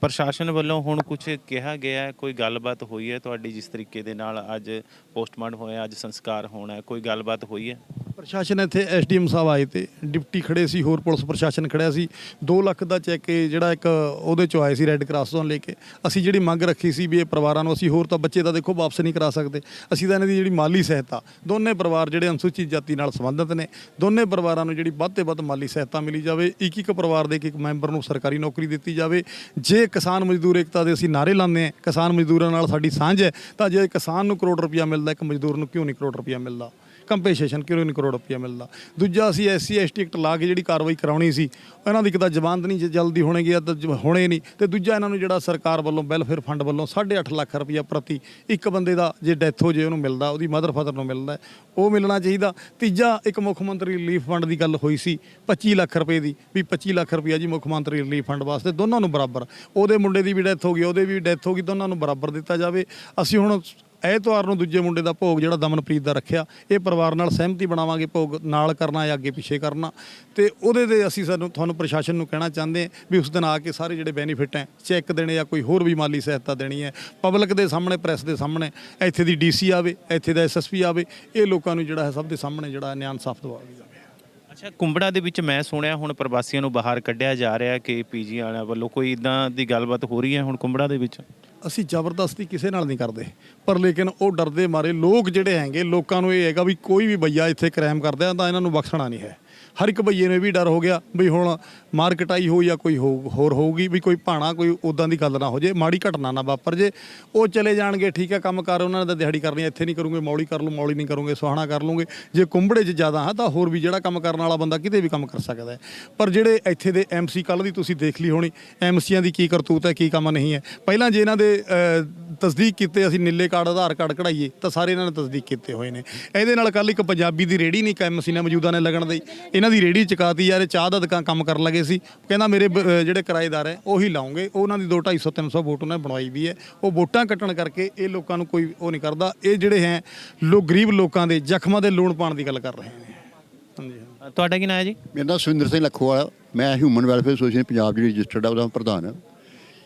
ਪ੍ਰਸ਼ਾਸਨ ਵੱਲੋਂ ਹੁਣ ਕੁਝ ਕਿਹਾ ਗਿਆ ਹੈ, ਕੋਈ ਗੱਲਬਾਤ ਹੋਈ ਹੈ ਤੁਹਾਡੀ ਜਿਸ ਤਰੀਕੇ ਦੇ ਨਾਲ ਅੱਜ ਪੋਸਟਮਾਰਟਮ ਹੋਇਆ, ਅੱਜ ਸੰਸਕਾਰ ਹੋਣਾ ਹੈ, ਕੋਈ ਗੱਲਬਾਤ ਹੋਈ ਹੈ? ਪ੍ਰਸ਼ਾਸਨ ਇੱਥੇ ਐਸਡੀਐਮ ਸਾਹਿਬ ਆਏ ਤੇ ਡਿਪਟੀ ਖੜੇ ਸੀ, ਹੋਰ ਪੁਲਿਸ ਪ੍ਰਸ਼ਾਸਨ ਖੜਿਆ ਸੀ। 2 ਲੱਖ ਦਾ ਚੈੱਕ ਇਹ ਜਿਹੜਾ ਇੱਕ ਉਹਦੇ ਚੋਂ ਆਇਆ ਸੀ ਰੈੱਡ ਕਰਾਸ ਤੋਂ ਲੈ ਕੇ। ਅਸੀਂ ਜਿਹੜੀ ਮੰਗ ਰੱਖੀ ਸੀ ਵੀ ਇਹ ਪਰਿਵਾਰਾਂ ਨੂੰ, ਅਸੀਂ ਹੋਰ ਤਾਂ ਬੱਚੇ ਤਾਂ ਦੇਖੋ ਵਾਪਸ ਨਹੀਂ ਕਰਾ ਸਕਦੇ। ਅਸੀਂ ਤਾਂ ਇਹਨਾਂ ਦੀ ਜਿਹੜੀ ਮਾਲੀ ਸਹਾਇਤਾ, ਦੋਨੇ ਪਰਿਵਾਰ ਜਿਹੜੇ ਅਨੁਸੂਚਿਤ ਜਾਤੀ ਨਾਲ ਸੰਬੰਧਿਤ ਨੇ, ਦੋਨੇ ਪਰਿਵਾਰਾਂ ਨੂੰ ਜਿਹੜੀ ਵੱਧ ਤੋਂ ਵੱਧ ਮਾਲੀ ਸਹਾਇਤਾ ਮਿਲੀ ਜਾਵੇ। ਇੱਕ ਇੱਕ ਪਰਿਵਾਰ ਦੇ ਇੱਕ ਇੱਕ ਮੈਂਬਰ ਨੂੰ ਸਰਕਾਰੀ ਨੌਕਰੀ ਦਿੱਤੀ ਜਾਵੇ। ਜੇ ਕਿਸਾਨ ਮਜ਼ਦੂਰ ਏਕਤਾ ਦੇ ਅਸੀਂ ਨਾਰੇ ਲਾਉਂਦੇ ਹਾਂ, ਕਿਸਾਨ ਮਜ਼ਦੂਰਾਂ ਨਾਲ ਸਾਡੀ ਸਾਂਝ ਹੈ, ਤਾਂ ਜੇ ਕਿਸਾਨ ਨੂੰ ਕਰੋੜ ਰੁਪਇਆ ਮਿਲਦਾ, ਇੱਕ ਮਜ਼ਦੂਰ ਨੂੰ ਕਿਉਂ ਨਹੀਂ ਕਰੋੜ ਰੁਪਇਆ ਮਿਲਦਾ? ਕੰਪਨਸੇਸ਼ਨ ਕਿਉਂ ਨਹੀਂ ਕਰੋੜ ਰੁਪਇਆ ਮਿਲਦਾ। ਦੂਜਾ ਅਸੀਂ ਐਸਸੀ ਐਸਟੀ ਐਕਟ ਲਾ ਕੇ ਜਿਹੜੀ ਕਾਰਵਾਈ ਕਰਾਉਣੀ ਸੀ, ਇਹਨਾਂ ਦੀ ਇੱਕ ਤਾਂ ਜ਼ਮਾਨਤ ਨਹੀਂ ਜੇ ਜਲਦੀ ਹੋਣਗੀ ਤਾਂ ਜ- ਹੋਣੇ ਨਹੀਂ। ਤੇ ਦੂਜਾ ਇਹਨਾਂ ਨੂੰ ਜਿਹੜਾ ਸਰਕਾਰ ਵੱਲੋਂ ਵੈਲਫੇਅਰ ਫੰਡ ਵੱਲੋਂ 8.5 ਲੱਖ ਰੁਪਇਆ ਪ੍ਰਤੀ ਇੱਕ ਬੰਦੇ ਦਾ ਜੇ ਡੈਥ ਹੋ ਜੇ ਉਹਨੂੰ ਮਿਲਦਾ, ਉਹਦੀ ਮਦਰ ਫਾਦਰ ਨੂੰ ਮਿਲਦਾ, ਉਹ ਮਿਲਣਾ ਚਾਹੀਦਾ। ਤੀਜਾ ਇੱਕ ਮੁੱਖ ਮੰਤਰੀ ਰਿਲੀਫ ਫੰਡ ਦੀ ਗੱਲ ਹੋਈ ਸੀ 25 ਲੱਖ ਰੁਪਏ ਦੀ, ਵੀ 25 ਲੱਖ ਰੁਪਇਆ ਜੀ ਮੁੱਖ ਮੰਤਰੀ ਰਿਲੀਫ ਫੰਡ ਵਾਸਤੇ, ਦੋਨਾਂ ਨੂੰ ਬਰਾਬਰ। ਉਹਦੇ ਮੁੰਡੇ ਦੀ ਵੀ ਡੈਥ ਹੋ ਗਈ, ਉਹਦੇ ਵੀ ਡੈਥ ਹੋ ਗਈ, ਦੋਨਾਂ ਨੂੰ ਬਰਾਬਰ ਦਿੱਤਾ ਜਾਵੇ। ਅਸੀਂ ਹੁਣ ਐਤਵਾਰ ਨੂੰ ਦੂਜੇ ਮੁੰਡੇ ਦਾ ਭੋਗ ਜਿਹੜਾ ਦਮਨਪ੍ਰੀਤ ਦਾ ਰੱਖਿਆ, ਇਹ ਪਰਿਵਾਰ ਨਾਲ ਸਹਿਮਤੀ ਬਣਾਵਾਂਗੇ, ਭੋਗ ਨਾਲ ਕਰਨਾ ਜਾਂ ਅੱਗੇ ਪਿੱਛੇ ਕਰਨਾ। ਤੇ ਉਹਦੇ ਤੇ ਅਸੀਂ ਸਾਨੂੰ, ਤੁਹਾਨੂੰ ਪ੍ਰਸ਼ਾਸਨ ਨੂੰ ਕਹਿਣਾ ਚਾਹੁੰਦੇ ਹਾਂ ਵੀ ਉਸ ਦਿਨ ਆ ਕੇ ਸਾਰੇ ਜਿਹੜੇ ਬੈਨੀਫਿਟ ਹੈ ਚੈੱਕ ਦੇਣੇ ਜਾਂ ਕੋਈ ਹੋਰ ਵੀ ਮਾਲੀ ਸਹਾਇਤਾ ਦੇਣੀ ਹੈ। ਪਬਲਿਕ ਦੇ ਸਾਹਮਣੇ ਪ੍ਰੈਸ ਦੇ ਸਾਹਮਣੇ, ਇੱਥੇ ਦੀ ਡੀਸੀ ਆਵੇ, ਇੱਥੇ ਦਾ ਐਸਐਸਪੀ ਆਵੇ, ਇਹ ਲੋਕਾਂ ਨੂੰ ਜਿਹੜਾ ਹੈ ਸਭ ਦੇ ਸਾਹਮਣੇ ਜਿਹੜਾ ਨਿਆਂ ਇਨਸਾਫ ਦਿਵਾਇਆ ਅੱਛਾ, ਕੁੰਬੜਾ ਦੇ ਵਿੱਚ ਮੈਂ ਸੁਣਿਆ ਹੁਣ ਪ੍ਰਵਾਸੀਆਂ ਨੂੰ ਬਾਹਰ ਕੱਢਿਆ ਜਾ ਰਿਹਾ ਕਿ ਪੀਜੀ ਵਾਲਿਆਂ ਵੱਲੋਂ ਕੋਈ ਇਦਾਂ ਦੀ ਗੱਲਬਾਤ ਹੋ ਰਹੀ ਹੈ ਹੁਣ ਕੁੰਬੜਾ ਦੇ ਵਿੱਚ? ਅਸੀਂ ਜ਼ਬਰਦਸਤੀ ਕਿਸੇ ਨਾਲ ਨਹੀਂ ਕਰਦੇ, ਪਰ ਲੇਕਿਨ ਉਹ ਡਰਦੇ ਮਾਰੇ ਲੋਕ ਜਿਹੜੇ ਹੈਗੇ, ਲੋਕਾਂ ਨੂੰ ਇਹ ਹੈਗਾ ਵੀ ਕੋਈ ਵੀ ਬਈਆ ਇੱਥੇ ਕ੍ਰਾਈਮ ਕਰਦਾ ਤਾਂ ਇਹਨਾਂ ਨੂੰ ਬਖਸ਼ਣਾ ਨਹੀਂ ਹੈ। ਹਰ ਇੱਕ ਬਈਏ ਨੂੰ ਇਹ ਵੀ ਡਰ ਹੋ ਗਿਆ ਵੀ ਹੁਣ ਮਾਰਕਟਾਈ ਹੋ ਜਾਂ ਕੋਈ ਹੋ- ਹੋਰ ਹੋਊਗੀ, ਵੀ ਕੋਈ ਭਾਣਾ ਕੋਈ ਉਦਾਂ ਦੀ ਗੱਲ ਨਾ ਹੋ ਜੇ, ਮਾੜੀ ਘਟਨਾ ਨਾ ਵਾਪਰ ਜੇ। ਉਹ ਚਲੇ ਜਾਣਗੇ, ਠੀਕ ਹੈ ਕੰਮ ਕਰ ਉਹਨਾਂ ਨੇ ਤਾਂ ਦਿਹਾੜੀ ਕਰਨੀ ਇੱਥੇ ਨਹੀਂ ਕਰੂੰਗੇ, ਮੌਲੀ ਕਰ ਲੂ ਮੌਲੀ ਨਹੀਂ ਕਰੂੰਗੇ, ਸੁਹਾਣਾ ਕਰ ਲੂੰਗੇ ਜੇ ਕੁੰਬੜੇ 'ਚ ਜ਼ਿਆਦਾ ਹੈ, ਤਾਂ ਹੋਰ ਵੀ ਜਿਹੜਾ ਕੰਮ ਕਰਨ ਵਾਲਾ ਬੰਦਾ ਕਿਤੇ ਵੀ ਕੰਮ ਕਰ ਸਕਦਾ ਹੈ। ਪਰ ਜਿਹੜੇ ਇੱਥੇ ਦੇ ਐਮਸੀ ਕੱਲ ਦੀ ਤੁਸੀਂ ਦੇਖ ਲਈ ਹੋਣੀ ਐਮਸੀਆਂ ਦੀ ਕੀ ਕਰਤੂਤ ਹੈ, ਕੀ ਕੰਮ ਨਹੀਂ ਹੈ। ਪਹਿਲਾਂ ਜੇ ਇਹਨਾਂ ਦੇ ਤਸਦੀਕ ਕੀਤੇ ਅਸੀਂ ਨੀਲੇ ਕਾਰਡ, ਆਧਾਰ ਕਾਰਡ ਕਢਾਈਏ, ਤਾਂ ਸਾਰੇ ਇਹਨਾਂ ਨੇ ਤਸਦੀਕ ਕੀਤੇ ਹੋਏ ਨੇ। ਇਹਦੇ ਨਾਲ ਕੱਲ ਇੱਕ ਪੰਜਾਬੀ ਦੀ ਰੇੜੀ ਨਹੀਂ ਐਮਸੀ ਨੇ ਮੌਜੂਦਾ ਨੇ ਲੱਗਣ ਦੀ। ਇਹਨਾਂ ਦੀ ਰੇੜੀ ਚਕਾਤੀ ਯਾਰ ਇਹ ਚਾਹ ਦਾ ਦੁਕਾਨ ਕੰਮ ਕਰਨ ਲੱਗੇ ਸੀ। ਕਹਿੰਦਾ ਮੇਰੇ ਬ- ਜਿਹੜੇ ਕਿਰਾਏਦਾਰ ਹੈ ਉਹੀ ਲਾਉਂਗੇ। ਉਹਨਾਂ ਦੀ 2 250 300 ਵੋਟ ਉਹਨੇ ਬਣਵਾਈ ਵੀ ਹੈ। ਉਹ ਵੋਟਾਂ ਕੱਟਣ ਕਰਕੇ ਇਹ ਲੋਕਾਂ ਨੂੰ ਕੋਈ ਉਹ ਨਹੀਂ ਕਰਦਾ। ਇਹ ਜਿਹੜੇ ਹੈ ਲੋਕ ਗਰੀਬ ਲੋਕਾਂ ਦੇ ਜ਼ਖਮਾਂ ਦੇ ਲੂਣ ਪਾਣ ਦੀ ਗੱਲ ਕਰ ਰਹੇ ਨੇ। ਹਾਂਜੀ ਹਾਂ। ਤੁਹਾਡਾ ਕੀ ਨਾਮ ਹੈ ਜੀ? ਮੇਰਾ ਨਾਮ ਸੁਰਿੰਦਰ ਸਿੰਘ ਲੱਖੋਵਾਲ ਮੈਂ ਹਿਊਮਨ ਵੈਲਫੇਅਰ ਐਸੋਸੀਏਸ਼ਨ ਪੰਜਾਬ ਜਿਹੜੀ ਰਜਿਸਟਰਡ ਆ ਉਹਦਾ ਪ੍ਰਧਾਨ ਹਾਂ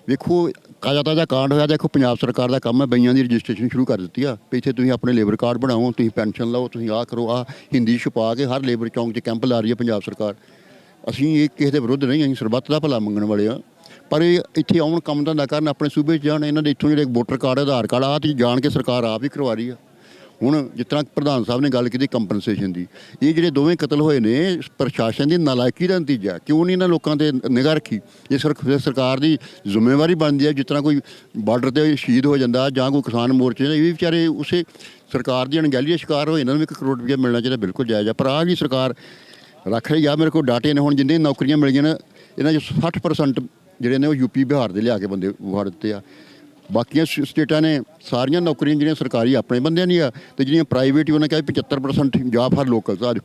ਵੇਖੋ ਤਾਜ਼ਾ ਤਾਜ਼ਾ ਕਾਂਡ ਹੋਇਆ, ਦੇਖੋ, ਪੰਜਾਬ ਸਰਕਾਰ ਦਾ ਕੰਮ ਹੈ, ਬਈਆਂ ਦੀ ਰਜਿਸਟ੍ਰੇਸ਼ਨ ਸ਼ੁਰੂ ਕਰ ਦਿੱਤੀ ਆ ਵੀ ਇੱਥੇ ਤੁਸੀਂ ਆਪਣੇ ਲੇਬਰ ਕਾਰਡ ਬਣਾਓ, ਤੁਸੀਂ ਪੈਨਸ਼ਨ ਲਓ, ਤੁਸੀਂ ਆਹ ਕਰੋ, ਆਹ ਹਿੰਦੀ ਛਪਾ ਕੇ ਹਰ ਲੇਬਰ ਚੌਂਕ 'ਚ ਕੈਂਪ ਲਾ ਰਹੀ ਹੈ ਪੰਜਾਬ ਸਰਕਾਰ। ਅਸੀਂ ਇਹ ਕਿਸੇ ਦੇ ਵਿਰੁੱਧ ਨਹੀਂ, ਅਸੀਂ ਸਰਬੱਤ ਦਾ ਭਲਾ ਮੰਗਣ ਵਾਲੇ ਆ। ਪਰ ਇਹ ਇੱਥੇ ਆਉਣ ਕੰਮ ਧੰਦਾ ਕਰਨ, ਆਪਣੇ ਸੂਬੇ 'ਚ ਜਾਣ, ਇਹਨਾਂ ਦੇ ਇੱਥੋਂ ਜਿਹੜੇ ਵੋਟਰ ਕਾਰਡ, ਆਧਾਰ ਕਾਰਡ ਆ ਤੇ ਜਾਣ ਕੇ ਸਰਕਾਰ ਆਪ ਹੀ ਕਰਵਾ ਰਹੀ ਆ। ਹੁਣ ਜਿਸ ਤਰ੍ਹਾਂ ਪ੍ਰਧਾਨ ਸਾਹਿਬ ਨੇ ਗੱਲ ਕੀਤੀ ਕੰਪਨਸੇਸ਼ਨ ਦੀ, ਇਹ ਜਿਹੜੇ ਦੋਵੇਂ ਕਤਲ ਹੋਏ ਨੇ, ਪ੍ਰਸ਼ਾਸਨ ਦੀ ਨਾਲਾਇਕੀ ਦਾ ਨਤੀਜਾ, ਕਿਉਂ ਨਹੀਂ ਇਹਨਾਂ ਲੋਕਾਂ ਤੇ ਨਿਗਾਹ ਰੱਖੀ? ਇਹ ਸਰ- ਸਰਕਾਰ ਦੀ ਜ਼ਿੰਮੇਵਾਰੀ ਬਣਦੀ ਹੈ, ਜਿਸ ਤਰ੍ਹਾਂ ਕੋਈ ਬਾਰਡਰ ਤੇ ਸ਼ਹੀਦ ਹੋ ਜਾਂਦਾ ਜਾਂ ਕੋਈ ਕਿਸਾਨ ਮੋਰਚੇ ਦੇ, ਇਹ ਵੀ ਵਿਚਾਰੇ ਉਸੇ ਸਰਕਾਰ ਦੀ ਅਣਗਹਿਲੀ ਦਾ ਸ਼ਿਕਾਰ ਹੋਏ, ਇਹਨਾਂ ਨੂੰ ਵੀ 1 ਕਰੋੜ ਰੁਪਏ ਮਿਲਣਾ ਚਾਹੀਦਾ, ਬਿਲਕੁਲ ਜਾਇਜ਼ ਆ। ਪਰ ਆਹ ਵੀ ਸਰਕਾਰ ਰੱਖ ਰਹੀ ਆ, ਮੇਰੇ ਕੋਲ ਡਾਟੇ ਨੇ ਹੁਣ ਜਿੰਨੇ ਨੌਕਰੀਆਂ ਮਿਲੀਆਂ ਨੇ, ਇਹਨਾਂ 'ਚ 60% ਜਿਹੜੇ ਨੇ ਉਹ ਯੂਪੀ ਬਿਹਾਰ ਦੇ ਲਿਆ ਕੇ ਬੰਦੇ ਵੜ ਦਿੱਤੇ ਆ। ਬਾਕੀਆਂ ਸ- ਸਟੇਟਾਂ ਨੇ ਸਾਰੀਆਂ ਨੌਕਰੀਆਂ ਜਿਹੜੀਆਂ ਸਰਕਾਰੀ ਆਪਣੇ ਬੰਦਿਆਂ ਦੀਆਂ ਤੇ ਜਿਹੜੀਆਂ ਪ੍ਰਾਈਵੇਟ ਉਹਨਾਂ ਕਿਹਾ ਵੀ 75% ਜੌਬ ਹਰ ਲੋਕਲ ਦਾ ਅੱਜ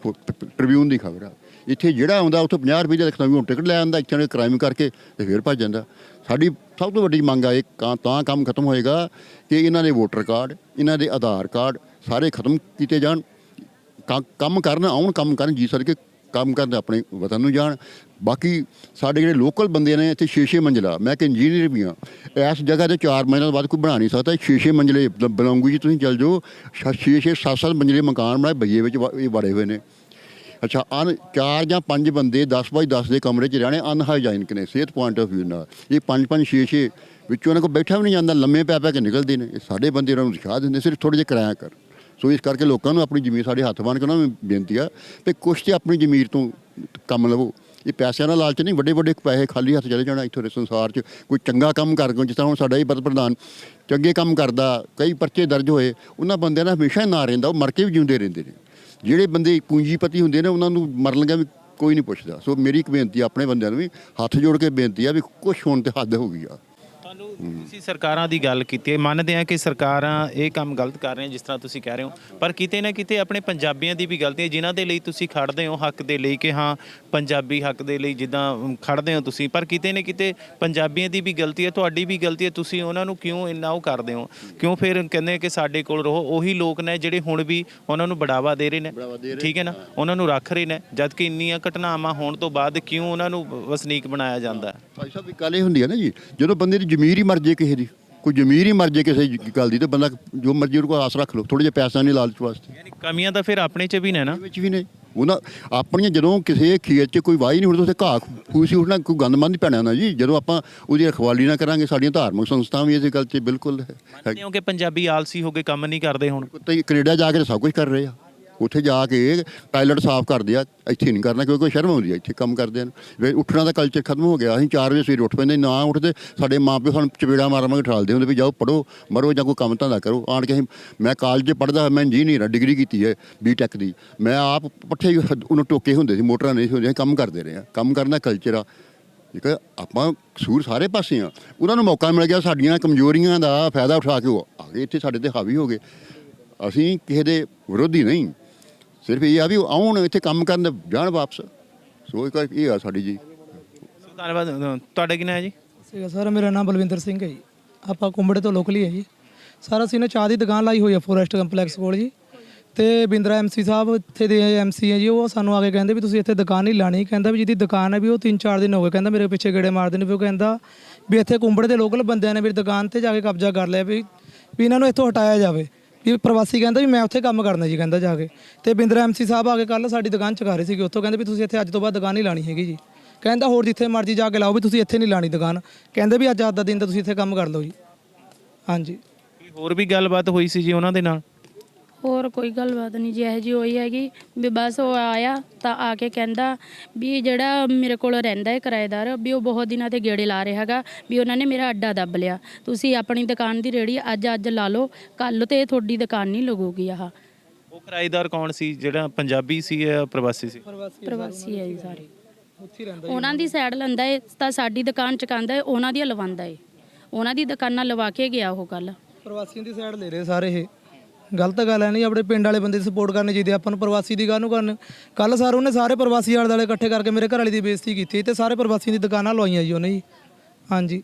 ਟ੍ਰਿਬਿਊਨ ਦੀ ਖਬਰ ਆ। ਇੱਥੇ ਜਿਹੜਾ ਆਉਂਦਾ ਉੱਥੋਂ 50 ਰੁਪਏ ਦਾ ਖਤਮ ਹੁਣ ਟਿਕਟ ਲੈ ਆਉਂਦਾ ਇੱਥੇ ਕ੍ਰਾਈਮ ਕਰਕੇ ਤੇ ਫੇਰ ਭੱਜ ਜਾਂਦਾ। ਸਾਡੀ ਸਭ ਤੋਂ ਵੱਡੀ ਮੰਗ ਆ ਇਹ ਕਾਂ- ਤਾਂ ਕੰਮ ਖਤਮ ਹੋਏਗਾ ਕਿ ਇਹਨਾਂ ਦੇ ਵੋਟਰ ਕਾਰਡ ਇਹਨਾਂ ਦੇ ਆਧਾਰ ਕਾਰਡ ਸਾਰੇ ਖਤਮ ਕੀਤੇ ਜਾਣ। ਕਾ- ਕੰਮ ਕਰਨ, ਆਉਣ ਕੰਮ ਕਰਨ, ਜੀ ਸਰ ਕੇ ਕੰਮ ਕਰਨ ਆਪਣੇ ਵਤਨ ਨੂੰ ਜਾਣ। ਬਾਕੀ ਸਾਡੇ ਜਿਹੜੇ ਲੋਕਲ ਬੰਦੇ ਨੇ ਇੱਥੇ 6-6 ਮੰਜ਼ਲਾ, ਮੈਂ ਕਿ ਇੰਜੀਨੀਅਰ ਵੀ ਹਾਂ। ਇਸ ਜਗ੍ਹਾ ਤੇ 4 ਮੰਜ਼ਲਾਂ ਤੋਂ ਬਾਅਦ ਕੋਈ ਬਣਾ ਨਹੀਂ ਸਕਦਾ। 6-6 ਮੰਜ਼ਲੇ ਬਣਾਉਂਗੀ ਜੀ ਤੁਸੀਂ ਚੱਲ ਜਾਓ। 6-6 7-7 ਮੰਜ਼ਲੇ ਮਕਾਨ ਬਣਾਏ, ਬਈਏ ਵਿੱਚ ਵਾ- ਇਹ ਬੜੇ ਹੋਏ ਨੇ। ਅੱਛਾ, ਅਨ ਚਾਰ ਜਾਂ ਪੰਜ ਬੰਦੇ 10 ਬਾਈ 10 ਦੇ ਕਮਰੇ 'ਚ ਰਹਿਣੇ ਅਨਹਾਈਜੈਨਿਕ ਨੇ, ਸਿਹਤ ਪੁਆਇੰਟ ਆਫ View ਨਾਲ। ਇਹ 5-5 6-6 ਵਿੱਚੋਂ ਉਹਨਾਂ ਕੋਲ ਬੈਠਾ ਵੀ ਨਹੀਂ ਜਾਂਦਾ, ਲੰਮੇ ਪੈ ਪੈ ਕੇ ਨਿਕਲਦੇ ਨੇ। ਇਹ ਸਾਡੇ ਬੰਦੇ ਉਹਨਾਂ ਨੂੰ ਦਿਖਾ ਦਿੰਦੇ, ਸਿਰਫ ਥੋੜ੍ਹੇ ਜਿਹਾ ਕਿਰਾਇਆ ਕਰ। ਸੋ ਇਸ ਕਰਕੇ ਲੋਕਾਂ ਨੂੰ ਆਪਣੀ ਜ਼ਮੀਨ ਸਾਡੇ ਹੱਥ ਬਣ ਕੇ ਉਹਨਾਂ ਨੂੰ ਬੇਨਤੀ ਆ ਵੀ ਕੁਛ ਤੇ ਆਪਣੀ ਜ਼ਮੀਰ ਤੋਂ ਕੰਮ ਲਵੋ। ਇਹ ਪੈਸਿਆਂ ਦਾ ਲਾਲਚ ਨਹੀਂ ਵੱਡੇ ਵੱਡੇ ਪੈਸੇ ਖਾਲੀ ਹੱਥ ਚਲੇ ਜਾਣਾ ਇੱਥੋਂ ਦੇ ਸੰਸਾਰ 'ਚ। ਕੋਈ ਚੰਗਾ ਕੰਮ ਕਰ ਕੋਈ ਜਿਸ ਤਰ੍ਹਾਂ ਹੁਣ ਸਾਡਾ ਹੀ ਪਤ ਪ੍ਰਧਾਨ ਚੰਗੇ ਕੰਮ ਕਰਦਾ, ਕਈ ਪਰਚੇ ਦਰਜ ਹੋਏ, ਉਹਨਾਂ ਬੰਦਿਆਂ ਦਾ ਹਮੇਸ਼ਾ ਹੀ ਨਾਂ ਰਹਿੰਦਾ, ਉਹ ਮਰ ਕੇ ਵੀ ਜਿਉਂਦੇ ਰਹਿੰਦੇ ਨੇ। ਜਿਹੜੇ ਬੰਦੇ ਪੂੰਜੀਪਤੀ ਹੁੰਦੇ ਨੇ, ਉਹਨਾਂ ਨੂੰ ਮਰਨ ਲੱਗਿਆ ਵੀ ਕੋਈ ਨਹੀਂ ਪੁੱਛਦਾ। ਸੋ ਮੇਰੀ ਇੱਕ ਬੇਨਤੀ ਆ ਆਪਣੇ ਬੰਦਿਆਂ ਨੂੰ ਵੀ, ਹੱਥ ਜੋੜ ਕੇ ਬੇਨਤੀ ਆ ਵੀ ਕੁਛ ਹੋਣ ਤੇ ਹੱਦ ਹੋ ਗਈ ਆ। ਤੁਸੀਂ ਸਰਕਾਰਾਂ ਦੀ ਗੱਲ ਕੀਤੀ ਹੈ ਮੰਨਦੇ ਆ ਕਿ ਸਰਕਾਰਾਂ ਇਹ ਕੰਮ ਗਲਤ ਕਰ ਰਹੀਆਂ ਜਿਸ ਤਰ੍ਹਾਂ ਤੁਸੀਂ ਕਹਿ ਰਹੇ ਹੋ ਪਰ ਕਿਤੇ ਨਾ ਕਿਤੇ ਆਪਣੇ ਪੰਜਾਬੀਆਂ ਦੀ ਵੀ ਗਲਤੀ ਹੈ ਜਿਨ੍ਹਾਂ ਦੇ ਲਈ ਤੁਸੀਂ ਖੜਦੇ ਹੋ ਹੱਕ ਦੇ ਲਈ ਕਿ ਹਾਂ ਪੰਜਾਬੀ ਹੱਕ ਦੇ ਲਈ ਜਿੱਦਾਂ ਖੜਦੇ ਹੋ ਤੁਸੀਂ ਪਰ ਕਿਤੇ ਨਾ ਕਿਤੇ ਪੰਜਾਬੀਆਂ ਦੀ ਵੀ ਗਲਤੀ ਹੈ ਤੁਹਾਡੀ ਵੀ ਗਲਤੀ ਹੈ ਤੁਸੀਂ ਉਹਨਾਂ ਨੂੰ ਕਿਉਂ ਇੰਨਾ ਉਹ ਕਰਦੇ ਹੋ? ਕਿਉਂ ਫਿਰ ਕਹਿੰਦੇ ਕਿ ਸਾਡੇ ਕੋਲ ਰਹੋ ਉਹੀ ਲੋਕ ਨੇ ਜਿਹੜੇ ਹੁਣ ਵੀ ਉਹਨਾਂ ਨੂੰ ਬੜਾਵਾ ਦੇ ਰਹੇ ਨੇ ਠੀਕ ਹੈ ਨਾ? ਉਹਨਾਂ ਨੂੰ ਰੱਖ ਰਹੇ ਨੇ ਜਦ ਕਿ ਇੰਨੀਆਂ ਘਟਨਾਵਾਂ ਹੋਣ ਤੋਂ ਬਾਅਦ ਕਿਉਂ ਉਹਨਾਂ ਨੂੰ ਵਸਨੀਕ ਬਣਾਇਆ ਜਾਂਦਾ? ਭਾਈ ਸਾਹਿਬ ਇੱਕ ਗੱਲ ਇਹ ਹੁੰਦੀ ਹੈ ਨਾ ਜੀ ਜਦੋਂ ਬੰਦੇ ਦੀ ਜ਼ਮੀਰ ਹੀ ਮਰ ਜੇ ਕਿਸੇ ਦੀ ਕੋਈ ਜ਼ਮੀਰ ਹੀ ਮਰ ਜੇ ਕਿਸੇ ਗੱਲ ਦੀ ਤੇ ਬੰਦਾ ਜੋ ਮਰਜ਼ੀ ਉਹਦੇ ਕੋਲ ਆਸ ਰੱਖ ਲਓ ਥੋੜੇ ਜਿਹਾ ਪੈਸਾ ਨਹੀਂ ਲਾਲਚ ਵਾਸਤੇ। ਯਾਨੀ ਕਮੀਆਂ ਤਾਂ ਫਿਰ ਆਪਣੇ 'ਚ ਵੀ ਨੇ ਨਾ। ਵਿੱਚ ਵੀ ਨੇ। ਉਹਨਾਂ ਆਪਣੀਆਂ ਜਦੋਂ ਕਿਸੇ ਖੇਤ 'ਚ ਕੋਈ ਵਾਹੀ ਨਹੀਂ ਹੁੰਦੀ ਉੱਥੇ ਘਾਹ ਫੂਸੀ ਉੱਠਣਾ ਕੋਈ ਗੰਦਮੰਦ ਪੈਣਾ ਨਾ ਜੀ। ਜਦੋਂ ਆਪਾਂ ਉਹਦੀ ਰਖਵਾਲੀ ਨਾ ਕਰਾਂਗੇ ਸਾਡੀਆਂ ਧਾਰਮਿਕ ਸੰਸਥਾਵਾਂ ਵੀ ਇਸ ਗੱਲ 'ਚ ਬਿਲਕੁਲ ਹੈ। ਮੰਨਦੇ ਹੋ ਕਿ ਪੰਜਾਬੀ ਆਲਸੀ ਹੋ ਕੇ ਕੰਮ ਨਹੀਂ ਕਰਦੇ ਹੁਣ? ਤੇ ਕੈਨੇਡਾ ਜਾ ਕੇ ਸਭ ਕੁਝ ਕਰ ਰਹੇ ਆ। ਉੱਥੇ ਜਾ ਕੇ ਟਾਇਲਟ ਸਾਫ਼ ਕਰਦੇ ਆ, ਇੱਥੇ ਨਹੀਂ ਕਰਨਾ ਕਿਉਂਕਿ ਕੋਈ ਸ਼ਰਮ ਆਉਂਦੀ ਆ, ਇੱਥੇ ਕੰਮ ਕਰਦੇ ਨੇ। ਫਿਰ ਉੱਠਣਾ ਦਾ ਕਲਚਰ ਖਤਮ ਹੋ ਗਿਆ, ਅਸੀਂ 4 ਵਜੇ ਸਵੇਰੇ ਉੱਠ ਪੈਂਦੇ, ਨਾ ਉੱਠਦੇ, ਸਾਡੇ ਮਾਪੇ ਸਾਨੂੰ ਚਪੇੜਾ ਮਾਰ ਮਾਰ ਕੇ ਠਾਲਦੇ ਹੁੰਦੇ ਵੀ ਜਾਓ ਪੜੋ ਮਰੋ ਜਾਂ ਕੋਈ ਕੰਮ ਧੰਦਾ ਕਰੋ। ਆਣ ਕੇ ਅਸੀਂ, ਮੈਂ ਕਾਲਜ ਪੜਦਾ ਮੈਂ ਇੰਜੀਨੀਅਰ ਡਿਗਰੀ ਕੀਤੀ ਹੈ ਬੀਟੈਕ ਦੀ। ਮੈਂ ਆਪ ਪੱਠੇ ਉਹਨੂੰ ਟੋਕੇ ਹੁੰਦੇ ਸੀ, ਮੋਟਰਾਂ ਨਹੀਂ ਸੀ ਹੁੰਦੀਆਂ ਕੰਮ ਕਰਦੇ ਰਹੇ ਆ। ਕੰਮ ਕਰਨ ਦਾ ਕਲਚਰ ਆ। ਠੀਕ ਹੈ ਆਪਾਂ ਕਸੂਰ ਸਾਰੇ ਪਾਸੇ ਆ। ਉਹਨਾਂ ਨੂੰ ਮੌਕਾ ਮਿਲ ਗਿਆ, ਸਾਡੀਆਂ ਕਮਜ਼ੋਰੀਆਂ ਦਾ ਫਾਇਦਾ ਉਠਾ ਕੇ ਉਹ ਆ ਗਏ, ਇੱਥੇ ਸਾਡੇ ਤੇ ਹਾਵੀ ਹੋ ਗਏ। ਅਸੀਂ ਕਿਸੇ ਦੇ ਵਿਰੋਧੀ ਨਹੀਂ। ਸਿਰਫ ਇਹ ਆ ਵੀ ਉਹ ਆਉਣ ਇੱਥੇ ਕੰਮ ਕਰਨ ਜਾਣ ਵਾਪਸ। ਸੋ ਇਹ ਕਰ- ਇਹ ਆ ਸਾਡੀ ਜੀ। ਸੋ ਧੰਨਵਾਦ ਤੁਹਾਡਾ ਕੀ ਨਾਮ ਹੈ ਜੀ? ਸੀਗਾ ਸਰ ਮੇਰਾ ਨਾਮ ਬਲਵਿੰਦਰ ਸਿੰਘ ਹੈ ਜੀ। ਆਪਾਂ ਕੁੰਬੜੇ ਤੋਂ ਲੋਕਲੀ ਹੈ ਜੀ। ਸਰ ਅਸੀਂ ਨੇ ਚਾਹ ਦੀ ਦੁਕਾਨ ਲਾਈ ਹੋਈ ਹੈ ਫੋਰੈਸਟ ਕੰਪਲੈਕਸ ਕੋਲ ਜੀ। ਤੇ ਬਿੰਦਰਾ ਐਮਸੀ ਸਾਹਿਬ ਇੱਥੇ ਦੇ ਐਮਸੀ ਹੈ ਜੀ ਉਹ ਸਾਨੂੰ ਆ ਕੇ ਕਹਿੰਦੇ ਵੀ ਤੁਸੀਂ ਇੱਥੇ ਦੁਕਾਨ ਨਹੀਂ ਲਾਣੀ। ਕਹਿੰਦਾ ਵੀ ਜਿਹਦੀ ਦੁਕਾਨ ਹੈ ਵੀ ਉਹ 3-4 ਦਿਨ ਹੋ ਗਏ। ਕਹਿੰਦਾ ਮੇਰੇ ਪਿੱਛੇ ਗੇੜੇ ਮਾਰਦੇ ਨੇ ਵੀ ਉਹ ਕਹਿੰਦਾ ਵੀ ਇੱਥੇ ਕੁੰਬੜੇ ਦੇ ਲੋਕਲ ਬੰਦਿਆਂ ਨੇ ਮੇਰੀ ਦੁਕਾਨ ਤੇ ਜਾ ਕੇ ਕਬਜ਼ਾ ਕਰ ਲਿਆ ਵੀ ਵੀ ਇਹਨਾਂ ਨੂੰ ਇੱਥੋਂ ਹਟਾਇਆ ਜਾਵੇ। ਵੀ ਪ੍ਰਵਾਸੀ ਕਹਿੰਦਾ ਵੀ ਮੈਂ ਉੱਥੇ ਕੰਮ ਕਰਨਾ ਜੀ ਕਹਿੰਦਾ ਜਾ ਕੇ। ਤੇ ਬਿੰਦਰਾ ਐਮਸੀ ਸਾਹਿਬ ਆ ਕੇ ਕੱਲ ਸਾਡੀ ਦੁਕਾਨ ਚੁਕਾ ਰਹੇ ਸੀਗੇ। ਉੱਥੋਂ ਕਹਿੰਦੇ ਵੀ ਤੁਸੀਂ ਇੱਥੇ ਅੱਜ ਤੋਂ ਬਾਅਦ ਦੁਕਾਨ ਨਹੀਂ ਲਾਣੀ ਹੈਗੀ ਜੀ। ਕਹਿੰਦਾ ਹੋਰ ਜਿੱਥੇ ਮਰਜ਼ੀ ਜਾ ਕੇ ਲਾਓ ਵੀ ਤੁਸੀਂ ਇੱਥੇ ਨਹੀਂ ਲਾਣੀ ਦੁਕਾਨ। ਕਹਿੰਦੇ ਵੀ ਅੱਜ ਅੱਜ ਦਾ ਦਿਨ ਤਾਂ ਤੁਸੀਂ ਇੱਥੇ ਕੰਮ ਕਰ ਲਓ ਜੀ। ਹਾਂਜੀ। ਹੋਰ ਵੀ ਗੱਲਬਾਤ ਹੋਈ ਸੀ ਜੀ ਉਹਨਾਂ ਦੇ ਨਾਲ? ਹੋਰ ਕੋਈ ਗੱਲਬਾਤ ਨਹੀਂ ਜੀ ਇਹ ਜੀ ਹੋਈ ਹੈਗੀ ਵੀ ਬਸ ਉਹ ਆਇਆ ਤਾਂ ਆ ਕੇ ਕਹਿੰਦਾ ਵੀ ਜਿਹੜਾ ਮੇਰੇ ਕੋਲ ਰਹਿੰਦਾ ਹੈ ਕਿਰਾਏਦਾਰ ਵੀ ਉਹ ਬਹੁਤ ਦਿਨਾਂ ਤੇ ਗੇੜੇ ਲਾ ਰਿਹਾ ਹੈਗਾ ਵੀ ਉਹਨਾਂ ਨੇ ਮੇਰਾ ਅੱਡਾ ਦੱਬ ਲਿਆ। ਤੁਸੀਂ ਆਪਣੀ ਦੁਕਾਨ ਦੀ ਰੇੜੀ ਅੱਜ ਅੱਜ ਲਾ ਲਓ ਕੱਲ ਤੇ ਤੁਹਾਡੀ ਦੁਕਾਨ ਨਹੀਂ ਲੱਗੂਗੀ ਆਹ। ਉਹ ਕਿਰਾਏਦਾਰ ਕੌਣ ਸੀ? ਜਿਹੜਾ ਪੰਜਾਬੀ ਸੀ ਜਾਂ ਪ੍ਰਵਾਸੀ ਸੀ? ਪ੍ਰਵਾਸੀ ਹੈ ਜੀ ਸਾਰੇ। ਉੱਥੇ ਰਹਿੰਦਾ ਉਹਨਾਂ ਦੀ ਸਾਈਡ ਲੰਦਾ ਹੈ ਤਾਂ ਸਾਡੀ ਦੁਕਾਨ ਚਕਾਉਂਦਾ ਹੈ ਉਹਨਾਂ ਦੀ ਲਵਾਉਂਦਾ ਹੈ ਉਹਨਾਂ ਦੀ ਦੁਕਾਨਾਂ ਲਵਾ ਕੇ ਗਿਆ ਉਹ ਕੱਲ ਪ੍ਰਵਾਸੀਆਂ ਦੀ ਸਾਈਡ ਲੈ ਰਹੇ ਸਾਰੇ ਇਹ। ਗਲਤ ਗੱਲ ਹੈ ਨਹੀਂ ਆਪਣੇ ਪਿੰਡ ਵਾਲੇ ਬੰਦੇ ਦੀ ਸਪੋਰਟ ਕਰਨੀ ਚਾਹੀਦੀ ਹੈ, ਆਪਾਂ ਨੂੰ ਪ੍ਰਵਾਸੀ ਦੀ ਕਾਹਨੂੰ ਕਰਨ? ਕੱਲ ਸਰ ਉਹਨੇ ਸਾਰੇ ਪ੍ਰਵਾਸੀ ਆਲੇ ਦੁਆਲੇ ਇਕੱਠੇ ਕਰਕੇ ਮੇਰੇ ਘਰ ਵਾਲੀ ਦੀ ਬੇਇੱਜ਼ਤੀ ਕੀਤੀ ਤੇ ਸਾਰੇ ਪ੍ਰਵਾਸੀਆਂ ਦੀ ਦੁਕਾਨਾਂ ਲਵਾਈਆਂ ਜੀ ਉਹਨੇ ਜੀ। ਹਾਂਜੀ।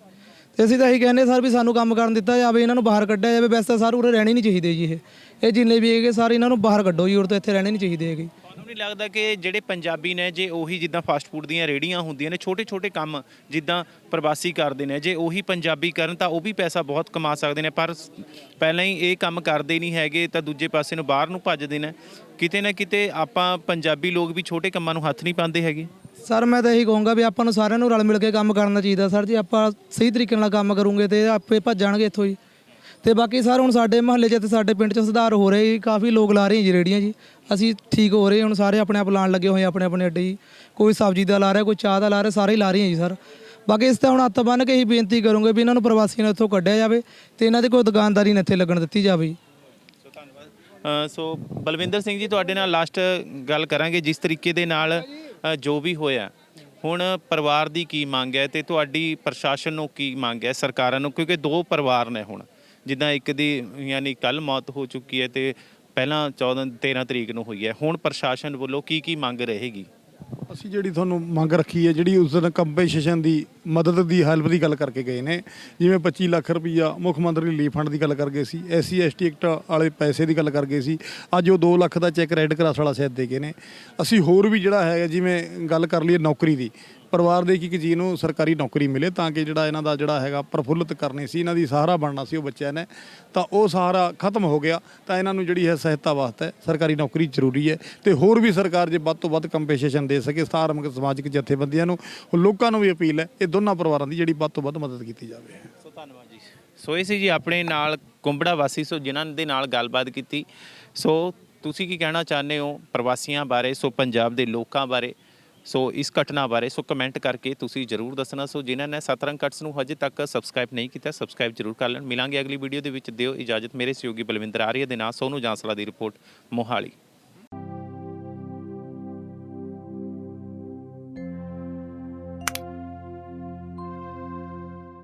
ਤੇ ਅਸੀਂ ਤਾਂ ਇਹੀ ਕਹਿੰਦੇ ਸਰ ਵੀ ਸਾਨੂੰ ਕੰਮ ਕਰਨ ਦਿੱਤਾ ਜਾਵੇ ਇਹਨਾਂ ਨੂੰ ਬਾਹਰ ਕੱਢਿਆ ਜਾਵੇ ਵੈਸੇ ਤਾਂ ਸਰ ਉਰੇ ਰਹਿਣੇ ਨਹੀਂ ਚਾਹੀਦੇ ਜੀ ਇਹ। ਇਹ ਜਿੰਨੇ ਵੀ ਹੈਗੇ ਸਾਰੇ ਇਹਨਾਂ ਨੂੰ ਬਾਹਰ ਕੱਢੋ ਜੀ ਉਰੇ ਤੋਂ ਇੱਥੇ ਰਹਿਣੇ ਨਹੀਂ ਚਾਹੀਦੇ ਹੈਗੇ। ਨਹੀਂ ਲੱਗਦਾ ਕਿ ਜਿਹੜੇ ਪੰਜਾਬੀ ਨੇ, ਜੇ ਉਹੀ ਜਿੱਦਾਂ ਫਾਸਟ ਫੂਡ ਦੀਆਂ ਰੇੜੀਆਂ ਹੁੰਦੀਆਂ ਨੇ ਛੋਟੇ ਛੋਟੇ ਕੰਮ ਜਿੱਦਾਂ ਪ੍ਰਵਾਸੀ ਕਰਦੇ ਨੇ, ਜੇ ਉਹੀ ਪੰਜਾਬੀ ਕਰਨ ਤਾਂ ਉਹ ਵੀ ਪੈਸਾ ਬਹੁਤ ਕਮਾ ਸਕਦੇ ਨੇ, ਪਰ ਪਹਿਲਾਂ ਹੀ ਇਹ ਕੰਮ ਕਰਦੇ ਨਹੀਂ ਹੈਗੇ ਤਾਂ ਦੂਜੇ ਪਾਸੇ ਨੂੰ ਬਾਹਰ ਨੂੰ ਭੱਜਦੇ ਨੇ। ਕਿਤੇ ਨਾ ਕਿਤੇ ਆਪਾਂ ਪੰਜਾਬੀ ਲੋਕ ਵੀ ਛੋਟੇ ਕੰਮਾਂ ਨੂੰ ਹੱਥ ਨਹੀਂ ਪਾਉਂਦੇ ਹੈਗੇ। ਸਰ, ਮੈਂ ਤਾਂ ਇਹੀ ਕਹੂੰਗਾ ਵੀ ਆਪਾਂ ਨੂੰ ਸਾਰਿਆਂ ਨੂੰ ਰਲ ਮਿਲ ਕੇ ਕੰਮ ਕਰਨਾ ਚਾਹੀਦਾ। ਸਰ ਜੇ, ਆਪਾਂ ਸਹੀ ਤਰੀਕੇ ਨਾਲ ਕੰਮ ਕਰੂੰਗੇ ਤੇ ਆਪੇ ਭੱਜ ਜਾਣਗੇ ਇੱਥੋਂ ਹੀ। ਤੇ ਬਾਕੀ ਸਰ, ਹੁਣ ਸਾਡੇ ਮਹੱਲੇ 'ਚ ਤੇ ਸਾਡੇ ਪਿੰਡ 'ਚ ਸੁਧਾਰ ਹੋ ਰਹੇ ਜੀ। ਕਾਫੀ ਲੋਕ ਲਾ ਰਹੇ ਜੀ ਰੇੜੀਆਂ ਜੀ। ਅਸੀਂ ਠੀਕ ਹੋ ਰਹੇ ਹੁਣ ਸਾਰੇ ਆਪਣੇ ਆਪ ਲਾਣ ਲੱਗੇ ਹੋਏ ਆਪਣੇ ਆਪਣੇ ਅੱਡੇ ਜੀ। ਕੋਈ ਸਬਜ਼ੀ ਦਾ ਲਾ ਰਿਹਾ, ਕੋਈ ਚਾਹ ਦਾ ਲਾ ਰਿਹਾ, ਸਾਰੇ ਹੀ ਲਾ ਰਹੇ ਆ ਜੀ ਸਰ। ਬਾਕੀ ਇਸ ਤੇ ਹੁਣ ਹੱਥ ਬੰਨ੍ਹ ਕੇ ਹੀ ਬੇਨਤੀ ਕਰੂੰਗੇ ਵੀ ਇਹਨਾਂ ਨੂੰ ਪ੍ਰਵਾਸੀਆਂ ਨੂੰ ਇੱਥੋਂ ਕੱਢਿਆ ਜਾਵੇ ਤੇ ਇਹਨਾਂ ਦੀ ਕੋਈ ਦੁਕਾਨਦਾਰੀ ਨਾ ਇੱਥੇ ਲੱਗਣ ਦਿੱਤੀ ਜਾਵੇ ਜੀ। ਸੋ ਧੰਨਵਾਦ ਸੋ ਬਲਵਿੰਦਰ ਸਿੰਘ ਜੀ, ਤੁਹਾਡੇ ਨਾਲ ਲਾਸਟ ਗੱਲ ਕਰਾਂਗੇ, ਜਿਸ ਤਰੀਕੇ ਦੇ ਨਾਲ ਜੋ ਵੀ ਹੋਇਆ। ਹੁਣ ਪਰਿਵਾਰ ਦੀ ਕੀ ਮੰਗ ਹੈ ਤੇ ਤੁਹਾਡੀ ਪ੍ਰਸ਼ਾਸਨ ਨੂੰ ਕੀ ਮੰਗ ਹੈ, ਸਰਕਾਰਾਂ ਨੂੰ? ਕਿਉਂਕਿ ਦੋ ਪਰਿਵਾਰ ਨੇ ਹੁਣ। ਜਿੱਦਾਂ ਇੱਕ ਦੀ ਯਾਨੀ ਕੱਲ ਮੌਤ ਹੋ ਚੁੱਕੀ ਹੈ ਤੇ ਪਹਿਲਾਂ 14 13 ਤਰੀਕ ਨੂੰ ਹੋਈ ਹੈ। ਹੁਣ ਪ੍ਰਸ਼ਾਸਨ ਵੱਲੋਂ ਕੀ ਕੀ ਮੰਗ ਰਹੇਗੀ? ਅਸੀਂ ਜਿਹੜੀ ਤੁਹਾਨੂੰ ਮੰਗ ਰੱਖੀ ਹੈ, ਜਿਹੜੀ ਉਸ ਦਿਨ ਕੰਪਨਸੇਸ਼ਨ ਦੀ ਮਦਦ ਦੀ, ਹੈਲਪ ਦੀ ਗੱਲ ਕਰਕੇ ਗਏ ਨੇ। ਜਿਵੇਂ 25 ਲੱਖ ਰੁਪਈਆ ਮੁੱਖ ਮੰਤਰੀ ਰਿਲੀਫ ਫੰਡ ਦੀ ਗੱਲ ਕਰ ਗਏ ਸੀ, ਐਸਸੀ, ਐਸਟੀ ਐਕਟ ਵਾਲੇ ਪੈਸੇ ਦੀ ਗੱਲ ਕਰ ਗਏ ਸੀ। ਅੱਜ ਉਹ 2 ਲੱਖ ਦਾ ਚੈੱਕ ਰੈੱਡ ਕਰਾਸ ਵਾਲਾ ਸ਼ਾਇਦ ਦੇ ਗਏ ਨੇ। ਅਸੀਂ ਹੋਰ ਵੀ ਜਿਹੜਾ ਹੈਗਾ, ਜਿਵੇਂ ਗੱਲ ਕਰ ਲਈਏ ਨੌਕਰੀ ਦੀ ਪਰਿਵਾਰ ਦੇ ਇੱਕ ਇੱਕ ਜੀ ਨੂੰ ਸਰਕਾਰੀ ਨੌਕਰੀ ਮਿਲੇ ਤਾਂ ਕਿ ਜਿਹੜਾ ਇਹਨਾਂ ਦਾ ਜਿਹੜਾ ਹੈਗਾ ਪ੍ਰਫੁੱਲਤ ਕਰਨੀ ਸੀ, ਇਹਨਾਂ ਦੀ ਸਹਾਰਾ ਬਣਨਾ ਸੀ ਉਹ ਬੱਚਿਆਂ ਨੇ, ਤਾਂ ਉਹ ਸਹਾਰਾ ਖਤਮ ਹੋ ਗਿਆ। ਤਾਂ ਇਹਨਾਂ ਨੂੰ ਜਿਹੜੀ ਹੈ ਸਹਾਇਤਾ ਵਾਸਤੇ ਸਰਕਾਰੀ ਨੌਕਰੀ ਜ਼ਰੂਰੀ ਹੈ ਤੇ ਹੋਰ ਵੀ ਸਰਕਾਰ ਜੇ ਵੱਧ ਤੋਂ ਵੱਧ ਕੰਪਨਸੇਸ਼ਨ ਦੇ ਸਕੇ ਧਾਰਮਿਕ ਸਮਾਜਿਕ ਜਥੇਬੰਦੀਆਂ ਨੂੰ ਲੋਕਾਂ ਨੂੰ ਵੀ ਅਪੀਲ ਹੈ ਇਹ ਦੋਨਾਂ ਪਰਿਵਾਰਾਂ ਦੀ ਜਿਹੜੀ ਵੱਧ ਤੋਂ ਵੱਧ ਮਦਦ ਕੀਤੀ ਜਾਵੇ। ਸੋ ਧੰਨਵਾਦ ਜੀ। ਸੋ ਇਹ ਸੀ ਜੀ ਆਪਣੇ ਨਾਲ ਕੁੰਬੜਾ ਵਾਸੀ, ਸੋ ਜਿਨ੍ਹਾਂ ਦੇ ਨਾਲ ਗੱਲਬਾਤ ਕੀਤੀ। ਸੋ ਤੁਸੀਂ ਕੀ ਕਹਿਣਾ ਚਾਹੁੰਦੇ ਹੋ ਪ੍ਰਵਾਸੀਆਂ ਬਾਰੇ, ਸੋ ਪੰਜਾਬ ਦੇ ਲੋਕਾਂ ਬਾਰੇ? ਸੋ ਇਸ ਘਟਨਾ ਬਾਰੇ ਸੋ ਕਮੈਂਟ ਕਰਕੇ ਤੁਸੀਂ ਜਰੂਰ ਦੱਸਣਾ। ਸੋ ਜਿਨ੍ਹਾਂ ਨੇ ਸਤਰੰਗ ਕਟਸ ਨੂੰ ਹਜੇ ਤੱਕ ਸਬਸਕ੍ਰਾਈਬ ਨਹੀਂ ਕੀਤਾ, ਸਬਸਕ੍ਰਾਈਬ ਜਰੂਰ ਕਰ ਲੈਣ। ਮਿਲਾਂਗੇ ਅਗਲੀ ਵੀਡੀਓ ਦੇ ਵਿੱਚ। ਦਿਓ ਇਜਾਜ਼ਤ। ਮੇਰੇ ਸਹਿਯੋਗੀ ਬਲਵਿੰਦਰ ਆਰੀਆ ਦੇ ਨਾਲ ਸੋਨੂ ਜਾਂਸਲਾ ਦੀ ਰਿਪੋਰਟ ਮੋਹਾਲੀ।